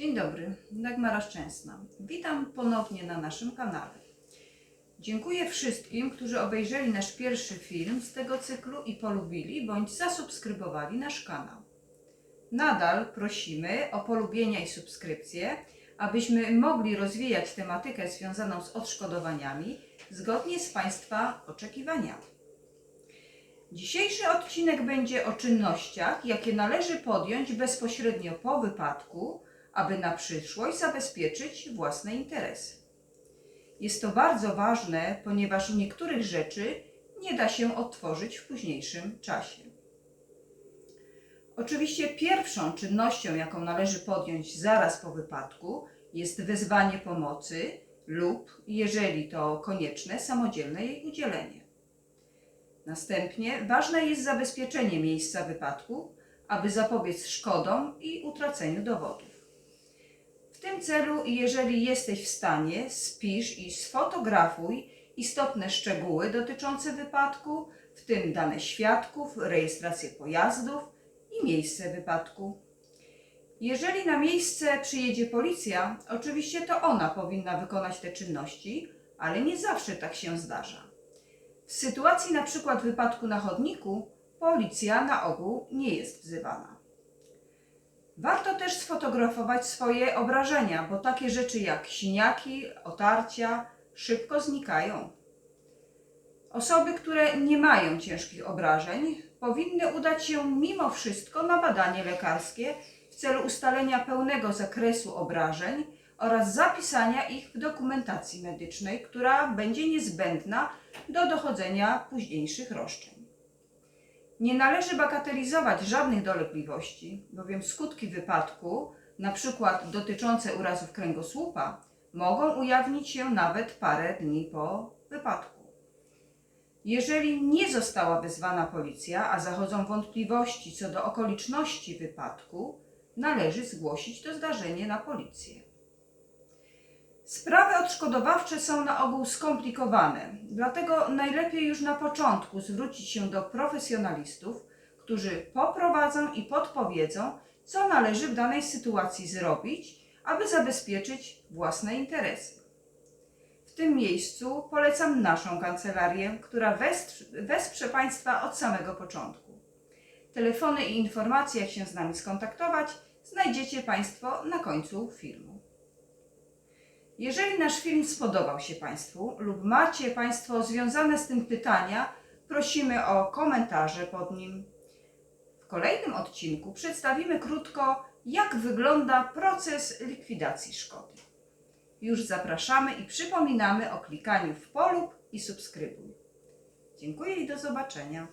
Dzień dobry, Dagmara Szczęsna. Witam ponownie na naszym kanale. Dziękuję wszystkim, którzy obejrzeli nasz pierwszy film z tego cyklu i polubili bądź zasubskrybowali nasz kanał. Nadal prosimy o polubienia i subskrypcje, abyśmy mogli rozwijać tematykę związaną z odszkodowaniami zgodnie z Państwa oczekiwaniami. Dzisiejszy odcinek będzie o czynnościach, jakie należy podjąć bezpośrednio po wypadku, aby na przyszłość zabezpieczyć własne interesy. Jest to bardzo ważne, ponieważ niektórych rzeczy nie da się odtworzyć w późniejszym czasie. Oczywiście pierwszą czynnością, jaką należy podjąć zaraz po wypadku, jest wezwanie pomocy lub, jeżeli to konieczne, samodzielne jej udzielenie. Następnie ważne jest zabezpieczenie miejsca wypadku, aby zapobiec szkodom i utraceniu dowodów. W tym celu, jeżeli jesteś w stanie, spisz i sfotografuj istotne szczegóły dotyczące wypadku, w tym dane świadków, rejestrację pojazdów i miejsce wypadku. Jeżeli na miejsce przyjedzie policja, oczywiście to ona powinna wykonać te czynności, ale nie zawsze tak się zdarza. W sytuacji na przykład wypadku na chodniku, policja na ogół nie jest wzywana. Warto też sfotografować swoje obrażenia, bo takie rzeczy jak siniaki, otarcia szybko znikają. Osoby, które nie mają ciężkich obrażeń, powinny udać się mimo wszystko na badanie lekarskie w celu ustalenia pełnego zakresu obrażeń oraz zapisania ich w dokumentacji medycznej, która będzie niezbędna do dochodzenia późniejszych roszczeń. Nie należy bagatelizować żadnych dolegliwości, bowiem skutki wypadku, przykład dotyczące urazów kręgosłupa, mogą ujawnić się nawet parę dni po wypadku. Jeżeli nie została wezwana policja, a zachodzą wątpliwości co do okoliczności wypadku, należy zgłosić to zdarzenie na policję. Sprawy odszkodowawcze są na ogół skomplikowane, dlatego najlepiej już na początku zwrócić się do profesjonalistów, którzy poprowadzą i podpowiedzą, co należy w danej sytuacji zrobić, aby zabezpieczyć własne interesy. W tym miejscu polecam naszą kancelarię, która wesprze, Państwa od samego początku. Telefony i informacje, jak się z nami skontaktować, znajdziecie Państwo na końcu filmu. Jeżeli nasz film spodobał się Państwu lub macie Państwo związane z tym pytania, prosimy o komentarze pod nim. W kolejnym odcinku przedstawimy krótko, jak wygląda proces likwidacji szkody. Już zapraszamy i przypominamy o klikaniu w polub i subskrybuj. Dziękuję i do zobaczenia.